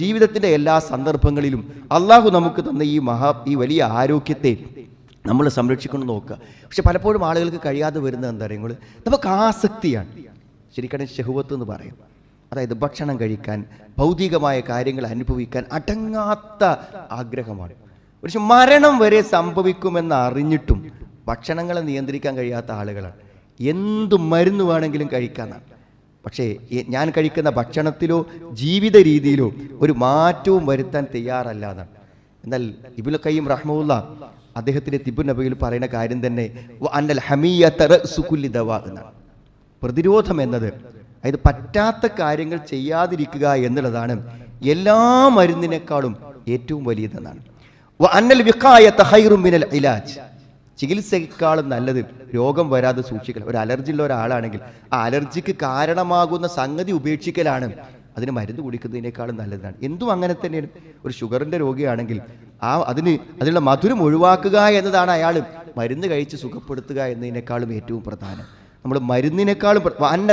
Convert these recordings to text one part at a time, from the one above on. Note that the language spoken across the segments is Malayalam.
ജീവിതത്തിന്റെ എല്ലാ സന്ദർഭങ്ങളിലും അള്ളാഹു നമുക്ക് തന്ന ഈ മഹാ ഈ വലിയ ആരോഗ്യത്തെ നമ്മൾ സംരക്ഷിക്കണം നോക്കുക. പക്ഷെ പലപ്പോഴും ആളുകൾക്ക് കഴിയാതെ വരുന്നത് എന്താ പറയുക നമുക്ക് ആസക്തിയാണ്. ശരിക്കും ഷഹുവത്ത് എന്ന് പറയും. അതായത് ഭക്ഷണം കഴിക്കാൻ ഭൗതികമായ കാര്യങ്ങൾ അനുഭവിക്കാൻ അടങ്ങാത്ത ആഗ്രഹമാണ്. പക്ഷെ മരണം വരെ സംഭവിക്കുമെന്ന് അറിഞ്ഞിട്ടും ഭക്ഷണങ്ങളെ നിയന്ത്രിക്കാൻ കഴിയാത്ത ആളുകളാണ്. എന്ത് മരുന്ന് വേണമെങ്കിലും കഴിക്കാനാണ് പക്ഷേ ഞാൻ കഴിക്കുന്ന ഭക്ഷണത്തിലോ ജീവിത രീതിയിലോ ഒരു മാറ്റവും വരുത്താൻ തയ്യാറല്ല എന്നാണ് എന്നാൽ ഇബുൽ കയ്യം റഹ്മുല്ല അദ്ദേഹത്തിന്റെ തിബു നബയിൽ പറയുന്ന കാര്യം തന്നെ അന്നൽ ഹമിയ സുക്കുല്ലി ദവ എന്നാണ്. പ്രതിരോധം എന്നത് അതായത് പറ്റാത്ത കാര്യങ്ങൾ ചെയ്യാതിരിക്കുക എന്നുള്ളതാണ് എല്ലാ മരുന്നിനേക്കാളും ഏറ്റവും വലിയതെന്നാണ്. അന്നൽ വിഖായത്ത ഹൈറും മിനൽ ഇലാജ് ചികിത്സയെക്കാളും നല്ലത് രോഗം വരാതെ സൂക്ഷിക്കൽ. ഒരു അലർജി ഉള്ള ഒരാളാണെങ്കിൽ ആ അലർജിക്ക് കാരണമാകുന്ന സംഗതി ഉപേക്ഷിക്കലാണ്. അതിന് മരുന്ന് കുടിക്കുന്നതിനേക്കാളും നല്ലതാണ്. എന്തും അങ്ങനെ തന്നെയാണ്. ഒരു ഷുഗറിന്റെ രോഗിയാണെങ്കിൽ ആ അതിന് അതിനുള്ള മധുരം ഒഴിവാക്കുക എന്നതാണ് അയാൾ മരുന്ന് കഴിച്ച് സുഖപ്പെടുത്തുക എന്നതിനേക്കാളും ഏറ്റവും പ്രധാനം. നമ്മൾ മരുന്നിനേക്കാളും അന്ന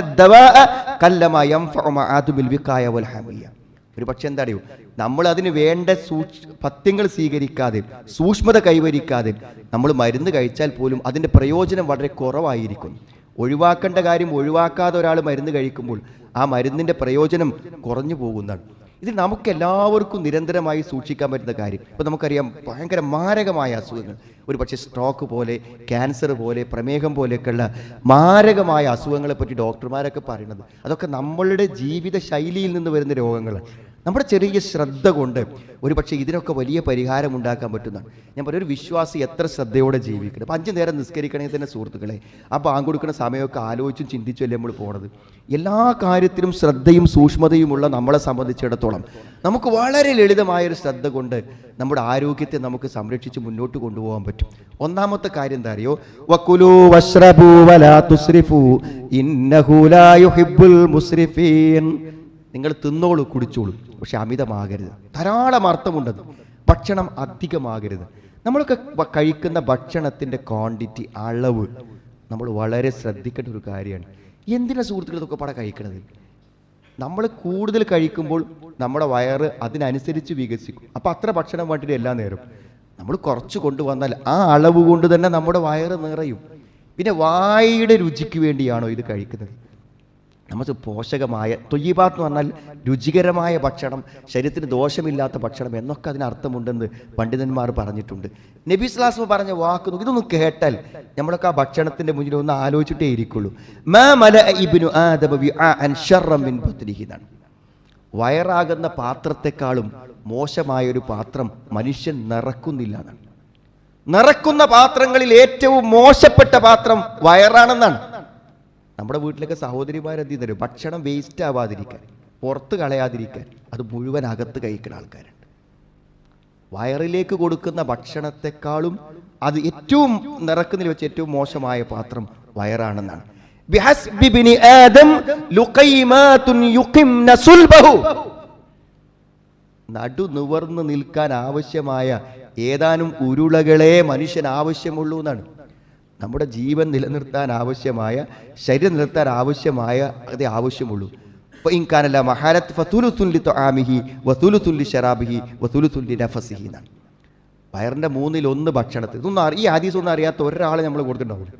ഒരു പക്ഷെ എന്താ അറിയൂ നമ്മൾ അതിന് വേണ്ട സൂക്ഷ പത്യങ്ങൾ സ്വീകരിക്കാതെ സൂക്ഷ്മത കൈവരിക്കാതെ നമ്മൾ മരുന്ന് കഴിച്ചാൽ പോലും അതിന്റെ പ്രയോജനം വളരെ കുറവായിരിക്കും. ഒഴിവാക്കേണ്ട കാര്യം ഒഴിവാക്കാതെ ഒരാൾ മരുന്ന് കഴിക്കുമ്പോൾ ആ മരുന്നിന്റെ പ്രയോജനം കുറഞ്ഞു പോകുന്നതാണ്. ഇത് നമുക്ക് എല്ലാവർക്കും നിരന്തരമായി സൂക്ഷിക്കാൻ പറ്റുന്ന കാര്യം. ഇപ്പം നമുക്കറിയാം ഭയങ്കര മാരകമായ അസുഖങ്ങൾ. ഒരു പക്ഷേ സ്ട്രോക്ക് പോലെ ക്യാൻസർ പോലെ പ്രമേഹം പോലെയൊക്കെയുള്ള മാരകമായ അസുഖങ്ങളെ പറ്റി ഡോക്ടർമാരൊക്കെ പറയുന്നത്. അതൊക്കെ നമ്മളുടെ ജീവിത ശൈലിയിൽ നിന്ന് വരുന്ന രോഗങ്ങളാണ്. നമ്മുടെ ചെറിയ ശ്രദ്ധ കൊണ്ട് ഒരു പക്ഷേ ഇതിനൊക്കെ വലിയ പരിഹാരം ഉണ്ടാക്കാൻ പറ്റുന്നതാണ്. ഞാൻ പറയും ഒരു വിശ്വാസി എത്ര ശ്രദ്ധയോടെ ജീവിക്കണം. അപ്പം അഞ്ച് നേരം നിസ്കരിക്കണമെങ്കിൽ തന്നെ സുഹൃത്തുക്കളെ ആ ബാങ്ക് കൊടുക്കുന്ന സമയമൊക്കെ ആലോചിച്ചും ചിന്തിച്ചുമല്ലേ നമ്മൾ പോണത്? എല്ലാ കാര്യത്തിലും ശ്രദ്ധയും സൂക്ഷ്മതയുമുള്ള നമ്മളെ സംബന്ധിച്ചിടത്തോളം നമുക്ക് വളരെ ലളിതമായൊരു ശ്രദ്ധ കൊണ്ട് നമ്മുടെ ആരോഗ്യത്തെ നമുക്ക് സംരക്ഷിച്ച് മുന്നോട്ട് കൊണ്ടുപോകാൻ പറ്റും. ഒന്നാമത്തെ കാര്യം എന്താ അറിയോ? വക്കുലു വശ്രഭൂ വലാ തുസ്രിഫു ഇന്നഹു ലാ യുഹിബ്ബുൽ മുസ്രിഫീൻ. നിങ്ങൾ തിന്നോളൂ കുടിച്ചോളൂ. പക്ഷെ അമിതമാകരുത്. ധാരാളം അർത്ഥമുണ്ടത്. ഭക്ഷണം അധികമാകരുത്. നമ്മളൊക്കെ കഴിക്കുന്ന ഭക്ഷണത്തിന്റെ ക്വാണ്ടിറ്റി അളവ് നമ്മൾ വളരെ ശ്രദ്ധിക്കേണ്ട ഒരു കാര്യമാണ്. എന്തിനാ സുഹൃത്തുക്കൾ ഇതൊക്കെ പാടെ കഴിക്കണത്? നമ്മൾ കൂടുതൽ കഴിക്കുമ്പോൾ നമ്മുടെ വയറ് അതിനനുസരിച്ച് വികസിക്കും. അപ്പോൾ അത്ര ഭക്ഷണം വേണ്ടിയിട്ട് എല്ലാ നേരം നമ്മൾ കുറച്ച് കൊണ്ടുവന്നാൽ ആ അളവ് കൊണ്ട് തന്നെ നമ്മുടെ വയറ് നിറയും. പിന്നെ വായയുടെ രുചിക്ക് വേണ്ടിയാണോ ഇത് കഴിക്കുന്നത്? നമുക്ക് പോഷകമായ തൊയ്യബാത്ത് എന്ന് പറഞ്ഞാൽ രുചികരമായ ഭക്ഷണം ശരീരത്തിന് ദോഷമില്ലാത്ത ഭക്ഷണം എന്നൊക്കെ അതിനർത്ഥമുണ്ടെന്ന് പണ്ഡിതന്മാർ പറഞ്ഞിട്ടുണ്ട്. നബി സ്ലാസ്മ പറഞ്ഞ വാക്ക് ഇതൊന്നും കേട്ടാൽ നമ്മളൊക്കെ ആ ഭക്ഷണത്തിന്റെ മുന്നിൽ ഒന്ന് ആലോചിച്ചിട്ടേ ഇരിക്കുള്ളൂ. മാ മല വയറാകുന്ന പാത്രത്തെക്കാളും മോശമായ ഒരു പാത്രം മനുഷ്യൻ നിറക്കുന്നില്ല എന്നാണ്. നിറക്കുന്ന പാത്രങ്ങളിൽ ഏറ്റവും മോശപ്പെട്ട പാത്രം വയറാണെന്നാണ്. നമ്മുടെ വീട്ടിലൊക്കെ സഹോദരിമാർ എന്ത് ചെയ്യുന്നവരും ഭക്ഷണം വേസ്റ്റ് ആവാതിരിക്കാൻ പുറത്ത് കളയാതിരിക്കാൻ അത് മുഴുവൻ അകത്ത് കഴിക്കുന്ന ആൾക്കാരുണ്ട്. വയറിലേക്ക് കൊടുക്കുന്ന ഭക്ഷണത്തെക്കാളും അത് ഏറ്റവും നിറക്കുന്നതിൽ വെച്ച് ഏറ്റവും മോശമായ പാത്രം വയറാണെന്നാണ്. നടു നിവർന്ന് നിൽക്കാൻ ആവശ്യമായ ഏതാനും ഉരുളകളെ മനുഷ്യൻ ആവശ്യമുള്ളൂ എന്നാണ് നമ്മുടെ ജീവൻ നിലനിർത്താൻ ആവശ്യമായ ശരീരം നിലനിർത്താൻ ആവശ്യമായ അതേ ആവശ്യമുള്ളൂ. ഇൻകാനല്ല മഹാരത്ത് ആമിഹി തൊആമിഹി തുല്ലി ഷറാബിഹി വതുലുത്തുല്ലി നഫസിഹി എന്നാണ്. വയറിന്റെ മൂന്നിലൊന്ന് ഭക്ഷണത്തിൽ. ഇതൊന്നും ഈ ആദീസ് ഒന്നും അറിയാത്ത ഒരാളെ നമ്മൾ കൊടുത്തിട്ടുണ്ടാവില്ല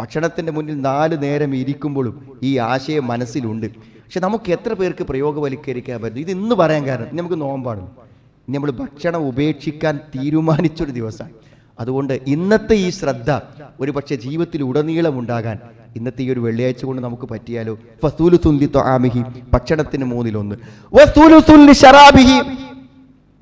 ഭക്ഷണത്തിന്റെ മുന്നിൽ നാല് നേരം ഇരിക്കുമ്പോഴും ഈ ആശയം മനസ്സിലുണ്ട്. പക്ഷെ നമുക്ക് എത്ര പേർക്ക് പ്രയോഗവൽക്കരിക്കാൻ പറ്റും? ഇത് ഇന്ന് പറയാൻ കാരണം നമുക്ക് നോമ്പാണ്. ഇനി നമ്മൾ ഭക്ഷണം ഉപേക്ഷിക്കാൻ തീരുമാനിച്ചൊരു ദിവസമാണ്. അതുകൊണ്ട് ഇന്നത്തെ ഈ ശ്രദ്ധ ഒരു പക്ഷേ ജീവിതത്തിൽ ഉടനീളം ഉണ്ടാകാൻ ഇന്നത്തെ ഈ ഒരു വെള്ളിയാഴ്ച കൊണ്ട് നമുക്ക് പറ്റിയാലോ? തൊആമിഹി ഭക്ഷണത്തിന് മൂന്നിലൊന്ന്.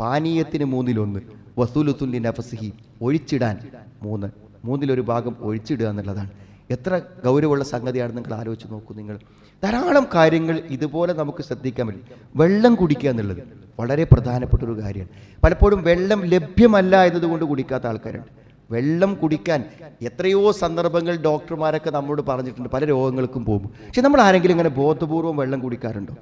പാനീയത്തിന് മൂന്നിലൊന്ന്. വസൂലുത്തുല്ലി നഫസിഹി ഒഴിച്ചിടാൻ മൂന്ന്. മൂന്നിലൊരു ഭാഗം ഒഴിച്ചിടുക എന്നുള്ളതാണ്. എത്ര ഗൗരവമുള്ള സംഗതിയാണ് നിങ്ങൾ ആലോചിച്ച് നോക്കൂ നിങ്ങൾ. ധാരാളം കാര്യങ്ങൾ ഇതുപോലെ നമുക്ക് ശ്രദ്ധിക്കാൻ പറ്റും. വെള്ളം കുടിക്കുക എന്നുള്ളത്. വളരെ പ്രധാനപ്പെട്ട ഒരു കാര്യമാണ്. പലപ്പോഴും വെള്ളം ലഭ്യമല്ല എന്നതുകൊണ്ട് കുടിക്കാത്ത ആൾക്കാരുണ്ട്. വെള്ളം കുടിക്കാൻ എത്രയോ സന്ദർഭങ്ങൾ ഡോക്ടർമാരൊക്കെ നമ്മളോട് പറഞ്ഞിട്ടുണ്ട്. പല രോഗങ്ങൾക്കും പോകും. പക്ഷെ നമ്മൾ ആരെങ്കിലും ഇങ്ങനെ ബോധപൂർവം വെള്ളം കുടിക്കാറുണ്ടോ?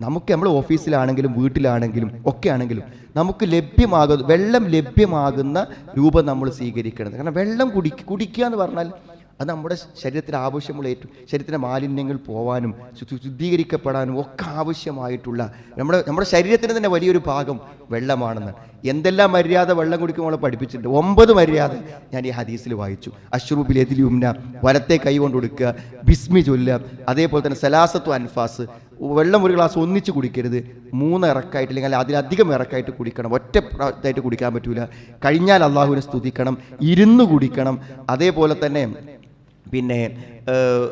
നമുക്ക് നമ്മൾ ഓഫീസിലാണെങ്കിലും വീട്ടിലാണെങ്കിലും ഒക്കെ ആണെങ്കിലും നമുക്ക് ലഭ്യമാകുന്ന വെള്ളം ലഭ്യമാകുന്ന രൂപം നമ്മൾ സ്വീകരിക്കണം കാരണം വെള്ളം കുടി കുടിക്കുക എന്ന് പറഞ്ഞാൽ അത് നമ്മുടെ ശരീരത്തിന് ആവശ്യമുള്ള ഏറ്റവും ശരീരത്തിന്റെ മാലിന്യങ്ങൾ പോവാനും ശുദ്ധീകരിക്കപ്പെടാനും ഒക്കെ ആവശ്യമായിട്ടുള്ള നമ്മുടെ നമ്മുടെ ശരീരത്തിന് തന്നെ വലിയൊരു ഭാഗം വെള്ളമാണെന്ന്. എന്തെല്ലാം മര്യാദ വെള്ളം കുടിക്കുമ്പോൾ പഠിപ്പിച്ചിട്ടുണ്ട്. ഒമ്പത് മര്യാദ ഞാൻ ഈ ഹദീസിൽ വായിച്ചു. അഷ്റൂബിൽ എതിലുംന വലത്തെ കൈ കൊണ്ട് കൊടുക്കുക ബിസ്മി ചൊല്ലുക അതേപോലെ തന്നെ സലാസത്തു അൻഫാസ് വെള്ളം ഒരു ഗ്ലാസ് ഒന്നിച്ച് കുടിക്കരുത്. മൂന്ന് ഇറക്കായിട്ട് അല്ലെങ്കിൽ അതിലധികം ഇറക്കായിട്ട് കുടിക്കണം. ഒറ്റ ഇതായിട്ട് കുടിക്കാൻ പറ്റൂല. കഴിഞ്ഞാൽ അള്ളാഹുവിനെ സ്തുതിക്കണം. ഇരുന്ന് കുടിക്കണം. അതേപോലെ തന്നെ പിന്നെ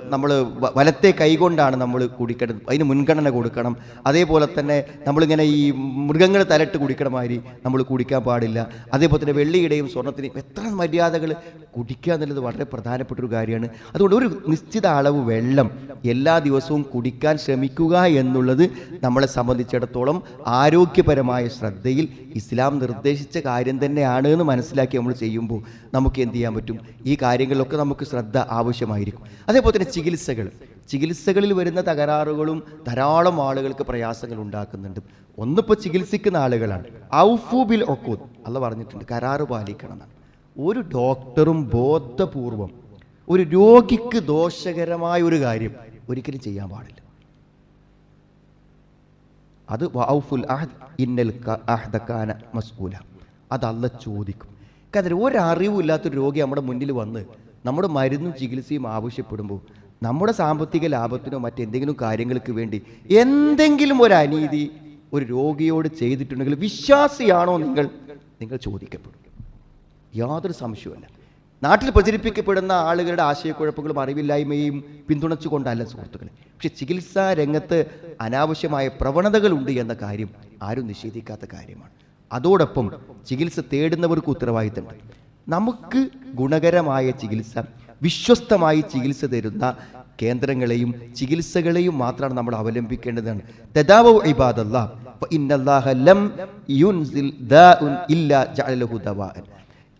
നമ്മൾ വലത്തെ കൈകൊണ്ടാണ് നമ്മൾ കുടിക്കേണ്ടത്. അതിന് മുൻഗണന കൊടുക്കണം. അതേപോലെ തന്നെ നമ്മളിങ്ങനെ ഈ മൃഗങ്ങൾ തലട്ട് കുടിക്കണ മാതിരി നമ്മൾ കുടിക്കാൻ പാടില്ല. അതേപോലെ തന്നെ വെള്ളിയുടെയും സ്വർണത്തിന്റെയും എത്ര മര്യാദകൾ കുടിക്കുക എന്നുള്ളത് വളരെ പ്രധാനപ്പെട്ട ഒരു കാര്യമാണ്. അതുകൊണ്ട് ഒരു നിശ്ചിത അളവ് വെള്ളം എല്ലാ ദിവസവും കുടിക്കാൻ ശ്രമിക്കുക എന്നുള്ളത് നമ്മളെ സംബന്ധിച്ചിടത്തോളം ആരോഗ്യപരമായ ശ്രദ്ധയിൽ ഇസ്ലാം നിർദ്ദേശിച്ച കാര്യം തന്നെയാണ് എന്ന് മനസ്സിലാക്കി നമ്മൾ ചെയ്യുമ്പോൾ നമുക്ക് എന്ത് ചെയ്യാൻ പറ്റും? ഈ കാര്യങ്ങളിലൊക്കെ നമുക്ക് ശ്രദ്ധ ആവശ്യമായിരിക്കും. അതേപോലെ തന്നെ ചികിത്സകൾ. ചികിത്സകളിൽ വരുന്ന തകരാറുകളും ധാരാളം ആളുകൾക്ക് പ്രയാസങ്ങൾ ഉണ്ടാക്കുന്നുണ്ട്. ഒന്നിപ്പോൾ ചികിത്സിക്കുന്ന ആളുകളാണ്. ഔഫുബിൽ ഒക്കൂത്ത് അല്ല പറഞ്ഞിട്ടുണ്ട് കരാറ് പാലിക്കണം ഒരു ഡോക്ടറും ബോധപൂർവം ഒരു രോഗിക്ക് ദോഷകരമായ ഒരു കാര്യം ഒരിക്കലും ചെയ്യാൻ പാടില്ല. അത് വൗഫുൽ ഇന്നൽ അഹ്ദക്കാന മസ്കൂല അത് ചോദിക്കും. കാരണം ഒരറിവില്ലാത്തൊരു രോഗി നമ്മുടെ മുന്നിൽ വന്ന് നമ്മുടെ മരുന്നും ചികിത്സയും ആവശ്യപ്പെടുമ്പോൾ നമ്മുടെ സാമ്പത്തിക ലാഭത്തിനോ മറ്റെന്തെങ്കിലും കാര്യങ്ങൾക്ക് വേണ്ടി എന്തെങ്കിലും ഒരു അനീതി ഒരു രോഗിയോട് ചെയ്തിട്ടുണ്ടെങ്കിൽ വിശ്വാസിയാണോ നിങ്ങൾ? നിങ്ങൾ ചോദിക്കപ്പെടും. യാതൊരു സംശയമല്ല നാട്ടിൽ പ്രചരിപ്പിക്കപ്പെടുന്ന ആളുകളുടെ ആശയക്കുഴപ്പങ്ങളും അറിവില്ലായ്മയും പിന്തുണച്ചുകൊണ്ടല്ല സുഹൃത്തുക്കളെ. പക്ഷെ ചികിത്സാ രംഗത്ത് അനാവശ്യമായ പ്രവണതകളുണ്ട് എന്ന കാര്യം ആരും നിഷേധിക്കാത്ത കാര്യമാണ്. അതോടൊപ്പം ചികിത്സ തേടുന്നവർക്ക് ഉത്തരവാദിത്തമുണ്ട്. നമുക്ക് ഗുണകരമായ ചികിത്സ വിശ്വസ്തമായി ചികിത്സ തരുന്ന കേന്ദ്രങ്ങളെയും ചികിത്സകളെയും മാത്രമാണ് നമ്മൾ അവലംബിക്കേണ്ടതാണ്. തദാവു ഇബാദല്ല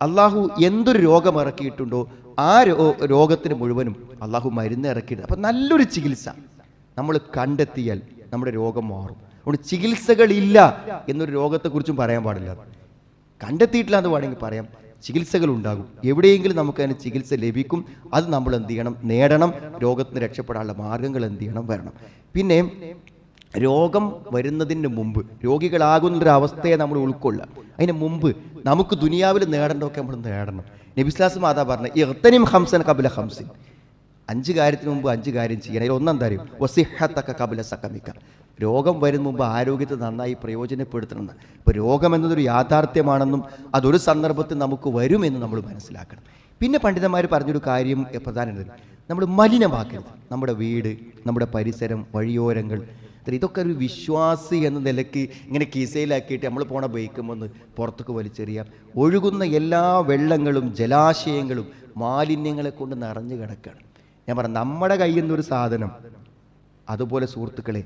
അള്ളാഹു എന്തൊരു രോഗം ഇറക്കിയിട്ടുണ്ടോ ആ രോഗത്തിന് മുഴുവനും അള്ളാഹു മരുന്ന് ഇറക്കിയിട്ടുണ്ട്. അപ്പം നല്ലൊരു ചികിത്സ. നമ്മൾ കണ്ടെത്തിയാൽ നമ്മുടെ രോഗം മാറും. അതുകൊണ്ട് ചികിത്സകളില്ല എന്നൊരു രോഗത്തെക്കുറിച്ചും പറയാൻ പാടില്ല. കണ്ടെത്തിയിട്ടില്ല എന്ന് വേണമെങ്കിൽ പറയാം. ചികിത്സകൾ ഉണ്ടാകും എവിടെയെങ്കിലും നമുക്ക് അതിന് ചികിത്സ ലഭിക്കും. അത് നമ്മൾ എന്ത് ചെയ്യണം? നേടണം. രോഗത്തിന് രക്ഷപ്പെടാനുള്ള മാർഗങ്ങൾ എന്ത് ചെയ്യണം? വരണം. പിന്നെ രോഗം വരുന്നതിന് മുമ്പ് രോഗികളാകുന്നൊരവസ്ഥയെ നമ്മൾ ഉൾക്കൊള്ളുക. അതിന് മുമ്പ് നമുക്ക് ദുനിയാവിൽ നേടേണ്ടതൊക്കെ നമ്മൾ നേടണം. നബിസ്ലാസ് മാതാ പറഞ്ഞ ഇർത്തനിം ഹംസൻ കബില ഹംസിൻ അഞ്ച് കാര്യത്തിന് മുമ്പ് അഞ്ച് കാര്യം ചെയ്യണം. അതിൽ ഒന്നെന്താ അറിയും? വസിഹത്തക്ക കപില സക്കമിക്ക രോഗം വരുന്ന മുമ്പ് ആരോഗ്യത്തെ നന്നായി പ്രയോജനപ്പെടുത്തണം ഇപ്പോൾ രോഗം എന്നതൊരു യാഥാർത്ഥ്യമാണെന്നും അതൊരു സന്ദർഭത്തിൽ നമുക്ക് വരുമെന്ന് നമ്മൾ മനസ്സിലാക്കണം. പിന്നെ പണ്ഡിതന്മാർ പറഞ്ഞൊരു കാര്യം പ്രധാനമാണ് നമ്മൾ മലിനമാക്കരുത്. നമ്മുടെ വീട് നമ്മുടെ പരിസരം വഴിയോരങ്ങൾ. ഇതൊക്കെ ഒരു വിശ്വാസി എന്ന നിലയ്ക്ക് ഇങ്ങനെ കീസയിലാക്കിയിട്ട് നമ്മൾ പോണ ബൈക്കുമൊന്ന് പുറത്തേക്ക് വലിച്ചെറിയാം. ഒഴുകുന്ന എല്ലാ വെള്ളങ്ങളും ജലാശയങ്ങളും മാലിന്യങ്ങളെ കൊണ്ട് നിറഞ്ഞു കിടക്കുകയാണ്. ഞാൻ പറഞ്ഞു നമ്മുടെ കയ്യിൽ നിന്നൊരു സാധനം. അതുപോലെ സുഹൃത്തുക്കളെ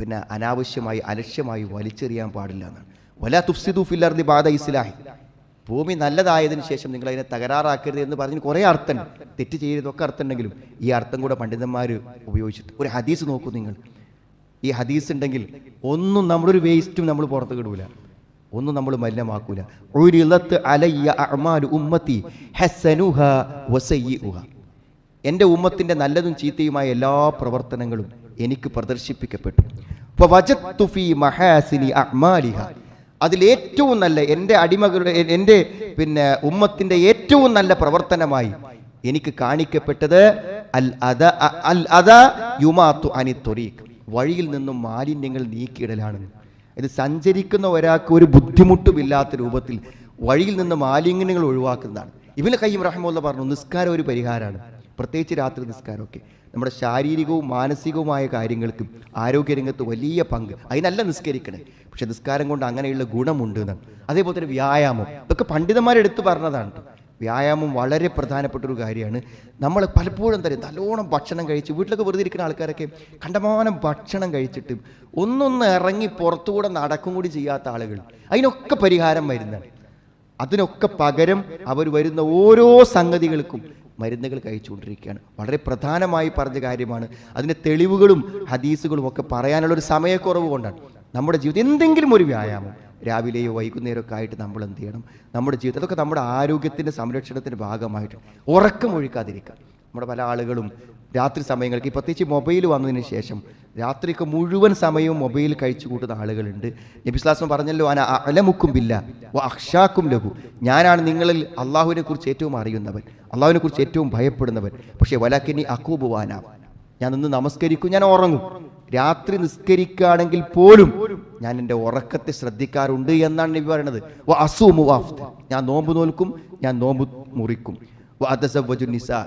പിന്നെ അനാവശ്യമായി അലക്ഷ്യമായി വലിച്ചെറിയാൻ പാടില്ല എന്നാണ്. വല തുഫ്സിദു ഫില്ലർദി ബാധ ഇസ്ലാഹി. ഭൂമി നല്ലതായതിനു ശേഷം നിങ്ങൾ അതിനെ തകരാറാക്കരുത് എന്ന് പറഞ്ഞ് കുറേ അർത്ഥം തെറ്റ് ചെയ്തതൊക്കെ അർത്ഥമുണ്ടെങ്കിലും ഈ അർത്ഥം കൂടെ പണ്ഡിതന്മാർ ഉപയോഗിച്ചിട്ട്. ഒരു ഹദീസ് നോക്കൂ നിങ്ങൾ. ഈ ഹദീസ് ഉണ്ടെങ്കിൽ ഒന്നും നമ്മളൊരു വേസ്റ്റും നമ്മൾ പുറത്ത് കിടൂല. ഒന്നും നമ്മൾ മലിനമാക്കൂല. ഒരിളത്ത് അലയ്യ അമാലു ഉമ്മത്തി ഹസനുഹ വസയ്യിഉഹ. എന്റെ ഉമ്മത്തിന്റെ നല്ലതും ചീത്തയുമായ എല്ലാ പ്രവർത്തനങ്ങളും എനിക്ക് പ്രദർശിപ്പിക്കപ്പെട്ടു. ഫവജത്തു ഫീ മഹാസിനി അതിൽ അതിലേറ്റവും നല്ല എന്റെ അടിമകളുടെ എന്റെ പിന്നെ ഉമ്മത്തിന്റെ ഏറ്റവും നല്ല പ്രവർത്തനമായി എനിക്ക് കാണിക്കപ്പെട്ടത് അൽ അദ അൽ അദ യുമാത്തു അനി ത്വരീഖ് വഴിയിൽ നിന്നും മാലിന്യങ്ങൾ നീക്കിയിടലാണ്. ഇത് സഞ്ചരിക്കുന്ന ഒരാൾക്ക് ഒരു ബുദ്ധിമുട്ടുമില്ലാത്ത രൂപത്തിൽ വഴിയിൽ നിന്ന് മാലിന്യങ്ങൾ ഒഴിവാക്കുന്നതാണ്. ഇബിന് കയ്യും റഹ്മുല്ല പറഞ്ഞു നിസ്കാരം ഒരു പരിഹാരമാണ്. പ്രത്യേകിച്ച് രാത്രി നിസ്കാരമൊക്കെ. നമ്മുടെ ശാരീരികവും മാനസികവുമായ കാര്യങ്ങൾക്കും ആരോഗ്യരംഗത്ത് വലിയ പങ്ക്. അതിനല്ല നിസ്കരിക്കണേ. പക്ഷെ നിസ്കാരം കൊണ്ട് അങ്ങനെയുള്ള ഗുണമുണ്ട് എന്നാണ് അതേപോലെ തന്നെ വ്യായാമം. ഇതൊക്കെ പണ്ഡിതന്മാരെടുത്ത് പറഞ്ഞതാണ്. വ്യായാമം വളരെ പ്രധാനപ്പെട്ട ഒരു കാര്യമാണ്. നമ്മൾ പലപ്പോഴും തന്നെ നല്ലോണം ഭക്ഷണം കഴിച്ച് വീട്ടിലൊക്കെ വെറുതെ ഇരിക്കുന്ന ആൾക്കാരൊക്കെ കണ്ടമാനം ഭക്ഷണം കഴിച്ചിട്ട് ഒന്നൊന്ന് ഇറങ്ങി പുറത്തുകൂടെ നടക്കും കൂടി ചെയ്യാത്ത ആളുകൾ. അതിനൊക്കെ പരിഹാരം വരുന്നതാണ്. അതിനൊക്കെ പകരം അവർ വരുന്ന ഓരോ സംഗതികൾക്കും മരുന്നുകൾ കഴിച്ചുകൊണ്ടിരിക്കുകയാണ്. വളരെ പ്രധാനമായി പറഞ്ഞ കാര്യമാണ്. അതിന്റെ തെളിവുകളും ഹദീസുകളും ഒക്കെ പറയാനുള്ള ഒരു സമയക്കുറവ് കൊണ്ടാണ്. നമ്മുടെ ജീവിതം എന്തെങ്കിലും ഒരു വ്യായാമം രാവിലെയോ വൈകുന്നേരമൊക്കെ ആയിട്ട് നമ്മൾ എന്ത് ചെയ്യണം? നമ്മുടെ ജീവിതം അതൊക്കെ നമ്മുടെ ആരോഗ്യത്തിന്റെ സംരക്ഷണത്തിന്റെ ഭാഗമായിട്ട് ഉറക്കം ഒഴിക്കാതിരിക്കുക നമ്മുടെ പല ആളുകളും രാത്രി സമയങ്ങൾക്ക് പ്രത്യേകിച്ച് മൊബൈൽ വന്നതിന് ശേഷം രാത്രിയൊക്കെ മുഴുവൻ സമയവും മൊബൈൽ കഴിച്ചു കൂട്ടുന്ന ആളുകളുണ്ട്. നബിസ്ലാസം പറഞ്ഞല്ലോ അന അലമുക്കുമ്പില്ല ഓ അക്ഷാക്കും ലഘു ഞാനാണ് നിങ്ങളിൽ അള്ളാഹുവിനെ കുറിച്ച് ഏറ്റവും അറിയുന്നവൻ അള്ളാഹുവിനെ കുറിച്ച് ഏറ്റവും ഭയപ്പെടുന്നവൻ. പക്ഷേ വലാക്കിനി അക്കൂബുവാന ഞാൻ നിന്ന് നമസ്കരിക്കും ഞാൻ ഉറങ്ങും. രാത്രി നിസ്കരിക്കുകയാണെങ്കിൽ പോലും ഞാൻ എന്റെ ഉറക്കത്തെ ശ്രദ്ധിക്കാറുണ്ട് എന്നാണ് നബി പറയുന്നത് വ അസൂമു ഞാൻ നോമ്പ് നോൽക്കും ഞാൻ നോമ്പ് മുറിക്കും. നിസാ.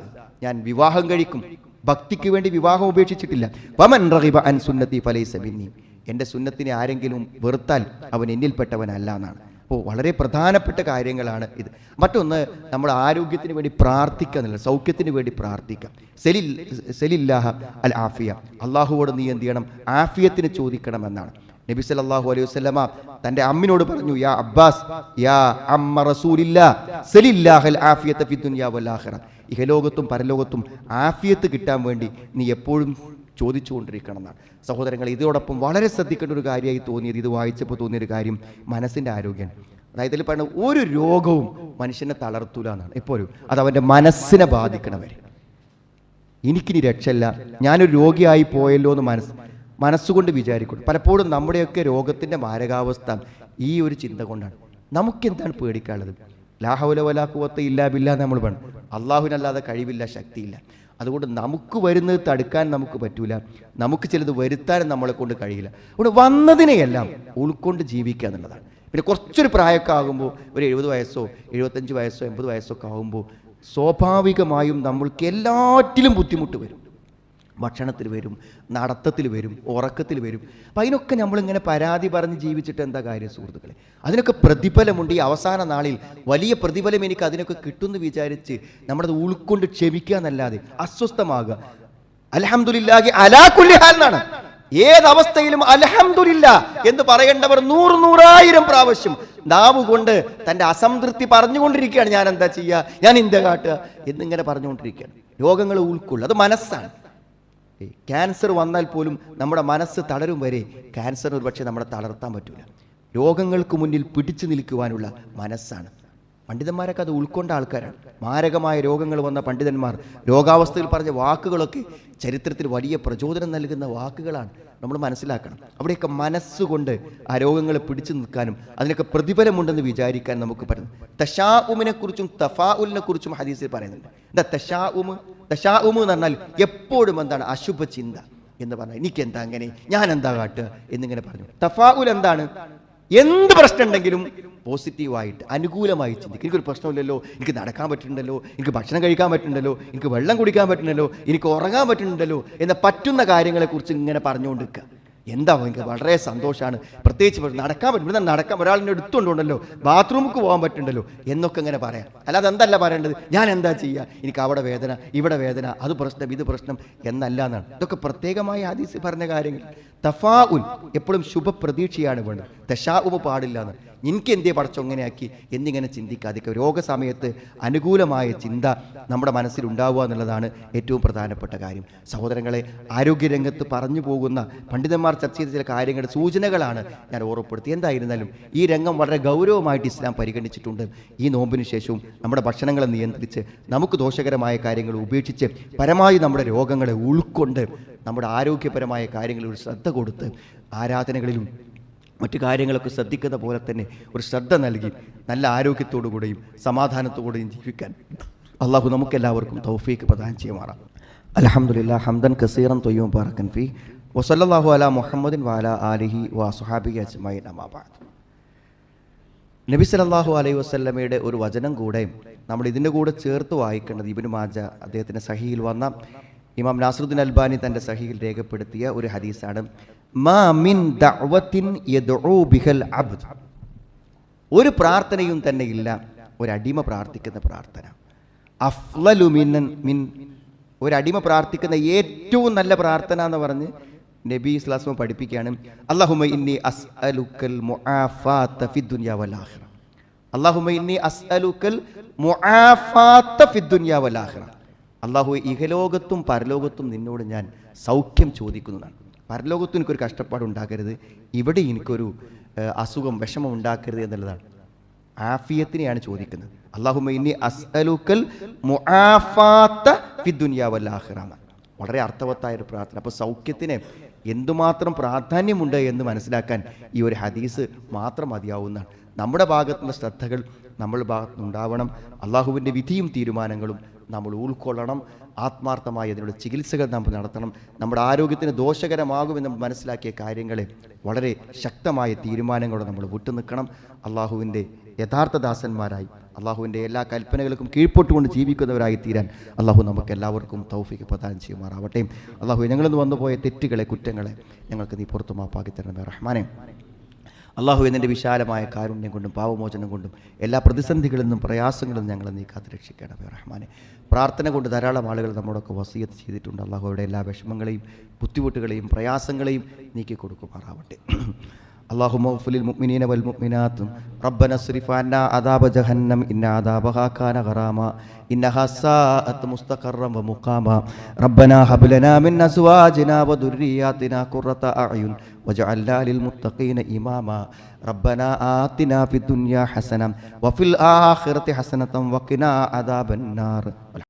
ഞാൻ വിവാഹം കഴിക്കും. ഭക്തിക്ക് വേണ്ടി വിവാഹം ഉപേക്ഷിച്ചിട്ടില്ല. വമൻ റഹിബ അൻ സുന്നത്തി ഫലൈസ ബിന്നി എന്റെ സുന്നത്തിനെ ആരെങ്കിലും വെറുത്താൽ അവൻ എന്നിൽപ്പെട്ടവനല്ല എന്നാണ്. അപ്പോൾ വളരെ പ്രധാനപ്പെട്ട കാര്യങ്ങളാണ് ഇത്. മറ്റൊന്ന് നമ്മൾ ആരോഗ്യത്തിന് വേണ്ടി പ്രാർത്ഥിക്കുക എന്നുള്ള സൗഖ്യത്തിന് വേണ്ടി പ്രാർത്ഥിക്കുക. സെലിൽ സെലില്ലാഹ അൽ ആഫിയ. അള്ളാഹുവോട് നീ എന്ത് ചെയ്യണം? ആഫിയത്തിന് ചോദിക്കണം എന്നാണ്. നബി സല്ലല്ലാഹു അലൈഹി വസല്ലമ തന്റെ അമ്മിനോട് പറഞ്ഞു യാ അബ്ബാസ് യാ അമ്മ റസൂലില്ല സലില്ലാഹൽ ആഫിയത ഫി ദുനിയാ വൽ ആഖിറ. ഇഹലോകത്തും പരലോകത്തും ആഫിയത്ത് കിട്ടാൻ വേണ്ടി നീ എപ്പോഴും ചോദിച്ചുകൊണ്ടിരിക്കണം എന്നാണ് സഹോദരങ്ങൾ ഇതോടൊപ്പം വളരെ ശ്രദ്ധിക്കേണ്ട ഒരു കാര്യമായി തോന്നിയത് ഇത് വായിച്ചപ്പോൾ തോന്നിയൊരു കാര്യം മനസ്സിന്റെ ആരോഗ്യമാണ്. അതായത് ഇതിൽ പറയുന്നത് ഒരു രോഗവും മനുഷ്യനെ തളർത്തൂല എന്നാണ്. എപ്പോഴും അത് അവന്റെ മനസ്സിനെ ബാധിക്കണവരെ. എനിക്കിനി രക്ഷയില്ല. ഞാനൊരു രോഗിയായി പോയല്ലോ എന്ന് മനസ്സ് മനസ്സുകൊണ്ട് വിചാരിക്കും. പലപ്പോഴും നമ്മുടെയൊക്കെ രോഗത്തിന്റെ മാരകാവസ്ഥ ഈ ഒരു ചിന്ത കൊണ്ടാണ്. നമുക്കെന്താണ് പേടിക്കാനുള്ളത്? ലാഹൗല വലാക്കുവത്ത ഇല്ലാ ബില്ല നമ്മൾ വേണം അള്ളാഹുവിനല്ലാതെ കഴിവില്ല ശക്തിയില്ല. അതുകൊണ്ട് നമുക്ക് വരുന്നത് തടുക്കാൻ നമുക്ക് പറ്റൂല. നമുക്ക് ചിലത് വരുത്താനും നമ്മളെ കൊണ്ട് കഴിയില്ല. അതുകൊണ്ട് വന്നതിനെയെല്ലാം ഉൾക്കൊണ്ട് ജീവിക്കുക എന്നുള്ളതാണ്. പിന്നെ കുറച്ചൊരു പ്രായമൊക്കെ ആകുമ്പോൾ ഒരു എഴുപത് വയസ്സോ എഴുപത്തഞ്ച് വയസ്സോ എൺപത് വയസ്സോ ഒക്കെ ആകുമ്പോൾ സ്വാഭാവികമായും നമ്മൾക്ക് എല്ലാറ്റിലും ബുദ്ധിമുട്ട് വരും. ഭക്ഷണത്തിൽ വരും നടത്തത്തിൽ വരും ഉറക്കത്തിൽ വരും. അപ്പം അതിനൊക്കെ നമ്മളിങ്ങനെ പരാതി പറഞ്ഞ് ജീവിച്ചിട്ട് എന്താ കാര്യം സുഹൃത്തുക്കളെ? അതിനൊക്കെ പ്രതിഫലമുണ്ട്. ഈ അവസാന നാളിൽ വലിയ പ്രതിഫലം എനിക്ക് അതിനൊക്കെ കിട്ടുമെന്ന് വിചാരിച്ച് നമ്മളത് ഉൾക്കൊണ്ട് ക്ഷമിക്കുക എന്നല്ലാതെ അസ്വസ്ഥമാകുക. അലഹമുല്ലാഹി അലാഖുല്ലിഹാൽ എന്നാണ്. ഏതവസ്ഥയിലും അലഹമുല്ല എന്ന് പറയേണ്ടവർ നൂറ് നൂറായിരം പ്രാവശ്യം നാവ് കൊണ്ട് തന്റെ അസംതൃപ്തി പറഞ്ഞുകൊണ്ടിരിക്കുകയാണ്. ഞാൻ എന്താ ചെയ്യുക? ഞാൻ ഇന്ത്യ കാട്ടുക എന്നിങ്ങനെ പറഞ്ഞുകൊണ്ടിരിക്കുകയാണ്. രോഗങ്ങൾ ഉൾക്കൊള്ളും അത് മനസ്സാണ്. ക്യാൻസർ വന്നാൽ പോലും നമ്മുടെ മനസ്സ് തളരും വരെ ക്യാൻസർ ഒരു പക്ഷേ നമ്മളെ തളർത്താൻ പറ്റില്ല രോഗങ്ങൾക്ക് മുന്നിൽ പിടിച്ചു നിൽക്കുവാനുള്ള മനസ്സാണ്. പണ്ഡിതന്മാരൊക്കെ അത് ഉൾക്കൊണ്ട ആൾക്കാരാണ്. മാരകമായ രോഗങ്ങൾ വന്ന പണ്ഡിതന്മാർ രോഗാവസ്ഥയിൽ പറഞ്ഞ വാക്കുകളൊക്കെ ചരിത്രത്തിൽ വലിയ പ്രചോദനം നൽകുന്ന വാക്കുകളാണ് നമ്മൾ മനസ്സിലാക്കണം. അവിടെയൊക്കെ മനസ്സുകൊണ്ട് ആ രോഗങ്ങളെ പിടിച്ചു നിൽക്കാനും അതിനൊക്കെ പ്രതിഫലമുണ്ടെന്ന് വിചാരിക്കാൻ നമുക്ക് പറ്റുന്നു. തഷാഉമിനെ കുറിച്ചും തഫാഉലിനെ കുറിച്ചും ഹദീസിൽ പറയുന്നുണ്ട്. എന്താ തഷാഉമ് തഷാഉമ് എന്ന് പറഞ്ഞാൽ എപ്പോഴും എന്താണ് അശുഭ ചിന്ത എന്ന് പറഞ്ഞാൽ എനിക്ക് എന്താ അങ്ങനെ? ഞാൻ എന്താ കാട്ടുക എന്നിങ്ങനെ പറഞ്ഞു. തഫാഉൽ എന്താണ്? എന്ത് പ്രശ്നം ഉണ്ടെങ്കിലും പോസിറ്റീവായിട്ട് അനുകൂലമായി ചിന്തിക്കും. എനിക്കൊരു പ്രശ്നമില്ലല്ലോ എനിക്ക് നടക്കാൻ പറ്റുന്നുണ്ടല്ലോ എനിക്ക് ഭക്ഷണം കഴിക്കാൻ പറ്റുന്നുണ്ടല്ലോ എനിക്ക് വെള്ളം കുടിക്കാൻ പറ്റുന്നുണ്ടല്ലോ എനിക്ക് ഉറങ്ങാൻ പറ്റുന്നുണ്ടല്ലോ എന്ന പറ്റുന്ന കാര്യങ്ങളെക്കുറിച്ച് ഇങ്ങനെ പറഞ്ഞുകൊണ്ടിരിക്കുക. എന്താ എനിക്ക് വളരെ സന്തോഷമാണ് പ്രത്യേകിച്ച് നടക്കാൻ പറ്റും. ഇവിടെ നടക്കാൻ ഒരാളിനെ എടുത്തുകൊണ്ടുണ്ടല്ലോ. ബാത്റൂമിക്ക് പോകാൻ പറ്റുന്നുണ്ടല്ലോ എന്നൊക്കെ ഇങ്ങനെ പറയാം. അല്ലാതെ എന്തല്ല പറയേണ്ടത്? ഞാൻ എന്താ ചെയ്യുക എനിക്ക് അവിടെ വേദന ഇവിടെ വേദന അത് പ്രശ്നം ഇത് പ്രശ്നം എന്നല്ല എന്നാണ് ഇതൊക്കെ പ്രത്യേകമായി ആദീസ് പറഞ്ഞ കാര്യങ്ങൾ. തഫാഉൽ എപ്പോഴും ശുഭപ്രതീക്ഷയാണ് വേണ്ടത്. തഷാഉമ പാടില്ല എന്ന് എനിക്ക് എന്തേ പടച്ചോ ഇങ്ങനെയാക്കി? എന്നിങ്ങനെ ചിന്തിക്കാതിരിക്കുക രോഗസമയത്ത് അനുകൂലമായ ചിന്ത നമ്മുടെ മനസ്സിൽ ഉണ്ടാവുക എന്നുള്ളതാണ് ഏറ്റവും പ്രധാനപ്പെട്ട കാര്യം. സഹോദരങ്ങളെ ആരോഗ്യരംഗത്ത് പറഞ്ഞു പോകുന്ന പണ്ഡിതന്മാർ ചർച്ച ചെയ്ത ചില കാര്യങ്ങളുടെ സൂചനകളാണ് ഞാൻ ഓർമ്മപ്പെടുത്തി എന്തായിരുന്നാലും ഈ രംഗം വളരെ ഗൗരവമായിട്ട് ഇസ്ലാം പരിഗണിച്ചിട്ടുണ്ട്. ഈ നോമ്പിന് ശേഷവും നമ്മുടെ ഭക്ഷണങ്ങളെ നിയന്ത്രിച്ച് നമുക്ക് ദോഷകരമായ കാര്യങ്ങൾ ഉപേക്ഷിച്ച് പരമായി നമ്മുടെ രോഗങ്ങളെ ഉൾക്കൊണ്ട് നമ്മുടെ ആരോഗ്യപരമായ കാര്യങ്ങളിൽ ശ്രദ്ധ കൊടുത്ത് ആരാധനകളിലും മറ്റു കാര്യങ്ങളൊക്കെ ശ്രദ്ധിക്കുന്ന പോലെ തന്നെ ഒരു ശ്രദ്ധ നൽകി നല്ല ആരോഗ്യത്തോടു കൂടെയും സമാധാനത്തോടെയും ജീവിക്കാൻ അള്ളാഹു നമുക്കെല്ലാവർക്കും തൗഫീക്ക് പ്രദാനം ചെയ്യുമാറാം. അലഹമുല്ല ഹംദൻ കസീറൻ തൊയ്യും പാറക്കൻ ഫി. വസല്ലാഹു അല മുഹമ്മദിൻ വാല ആലിഹി വാ സുഹാബി അജ്മൈൻ അമാബാദ് നബി സല്ലല്ലാഹു അലൈഹി വസല്ലമയുടെ ഒരു വചനം കൂടെ നമ്മൾ ഇതിന്റെ കൂടെ ചേർത്ത് വായിക്കേണ്ടത് ഇബിന് മാജ അദ്ദേഹത്തിന്റെ സഹിയിൽ വന്ന ഇമാം നാസറുദ്ദീൻ അൽബാനി തന്റെ സഹിയിൽ രേഖപ്പെടുത്തിയ ഒരു ഹദീസാണ് മാ മിൻ ബിഹൽ അബ്ദ്. ഒരു പ്രാർത്ഥനയും തന്നെ ഇല്ല ഒരടിമ പ്രാർത്ഥിക്കുന്ന പ്രാർത്ഥന. അഫ്ലലു മിൻ ഒരടിമ പ്രാർത്ഥിക്കുന്ന ഏറ്റവും നല്ല പ്രാർത്ഥന എന്ന് പറഞ്ഞ് നബി ഇസ്ലാസ്മ പഠിപ്പിക്കുകയാണ് അള്ളാഹുമ ഇന്നി ആഖിറ. അള്ളാഹുമ ഇന്നി അള്ളാഹു ഇഹലോകത്തും പരലോകത്തും നിന്നോട് ഞാൻ സൗഖ്യം ചോദിക്കുന്നതാണ് പരലോകത്തും എനിക്കൊരു കഷ്ടപ്പാട് ഉണ്ടാക്കരുത്. ഇവിടെ എനിക്കൊരു അസുഖം വിഷമം ഉണ്ടാക്കരുത് എന്നുള്ളതാണ്. ആഫിയത്തിനെയാണ് ചോദിക്കുന്നത്. അള്ളാഹുമ അസ്അലുക്കൽ വളരെ അർത്ഥവത്തായ ഒരു പ്രാർത്ഥന. അപ്പോൾ സൗഖ്യത്തിന് എന്തുമാത്രം പ്രാധാന്യമുണ്ട് എന്ന് മനസ്സിലാക്കാൻ ഈ ഒരു ഹദീസ് മാത്രം മതിയാവുന്നതാണ്. നമ്മുടെ ഭാഗത്തുള്ള ശ്രദ്ധകൾ നമ്മുടെ ഭാഗത്തുനിന്ന് ഉണ്ടാവണം അള്ളാഹുവിന്റെ വിധിയും തീരുമാനങ്ങളും നമ്മൾ ഉൾക്കൊള്ളണം. ആത്മാർത്ഥമായി അതിനുള്ള ചികിത്സകൾ നമ്മൾ നടത്തണം. നമ്മുടെ ആരോഗ്യത്തിന് ദോഷകരമാകുമെന്ന് മനസ്സിലാക്കിയ കാര്യങ്ങളെ വളരെ ശക്തമായ തീരുമാനങ്ങളോടെ നമ്മൾ വിട്ടുനിൽക്കണം. അള്ളാഹുവിന്റെ യഥാർത്ഥ ദാസന്മാരായി അള്ളാഹുവിന്റെ എല്ലാ കൽപ്പനകൾക്കും കീഴ്പ്പെട്ടുകൊണ്ട് ജീവിക്കുന്നവരായി തീരാൻ അള്ളാഹു നമുക്ക് എല്ലാവർക്കും തൗഫിക്ക് പ്രദാനം ചെയ്യുമാറാവട്ടെ. അള്ളാഹു ഞങ്ങളിന്ന് വന്നുപോയ തെറ്റുകളെ കുറ്റങ്ങളെ ഞങ്ങൾക്ക് നീ പുറത്തു മാപ്പാക്കി തരണമേ റഹ്മാനെ. അള്ളാഹു എന്നിന്റെ വിശാലമായ കാരുണ്യം കൊണ്ടും പാവമോചനം കൊണ്ടും എല്ലാ പ്രതിസന്ധികളിൽ നിന്നും പ്രയാസങ്ങളിൽ നിന്നും ഞങ്ങളെ നീ കാത്ത് രക്ഷിക്കണമേ റഹ്മാനെ. പ്രാർത്ഥന കൊണ്ട് ധാരാളം ആളുകൾ നമ്മളൊക്കെ വസീയത്ത് ചെയ്തിട്ടുണ്ട്. അള്ളാഹുയുടെ എല്ലാ വിഷമങ്ങളെയും ബുദ്ധിമുട്ടുകളെയും പ്രയാസങ്ങളെയും നീക്കി കൊടുക്കുമാറാവട്ടെ اللهم اغفر للمؤمنين والمؤمنات. ربنا اصرف عنا عذاب جهنم إن عذابها كان غراما. إنها ساءت مستقرا ومقاما. ربنا هب لنا من أزواجنا وذرياتنا قرة أعين واجعلنا للمتقين إماما. ربنا آتنا في الدنيا حسنة وفي الآخرة حسنة وقنا عذاب النار.